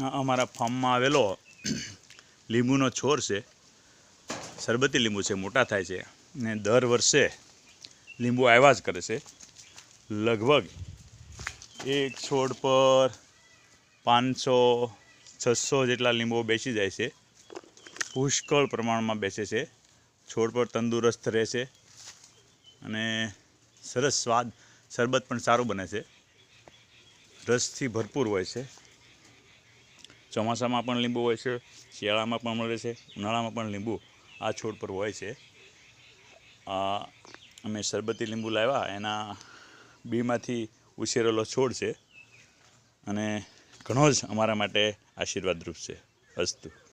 અમારા ફાર્મમાં આવેલો લીંબુનો છોડ છે. શરબતી લીંબુ છે, મોટા થાય છે. ને દર વર્ષે લીંબુ આવ્યા જ કરે છે. લગભગ એક છોડ પર પાંચસો, છસો જેટલા લીંબુ બેસી જાય છે. પુષ્કળ પ્રમાણમાં બેસે છે. છોડ પર તંદુરસ્ત રહે છે. અને સરસ સ્વાદ, શરબત પણ સારું બને છે. રસથી ભરપૂર હોય છે. ચોમાસામાં પણ લીંબુ હોય છે, શિયાળામાં પણ મળે છે, ઉનાળામાં પણ લીંબુ આ છોડ પર હોય છે. અમે શરબતી લીંબુ લાવ્યા, એના બીમાંથી ઉછેરેલો છોડ છે અને ઘણો જ અમારા માટે આશીર્વાદરૂપ છે. અસ્તુ.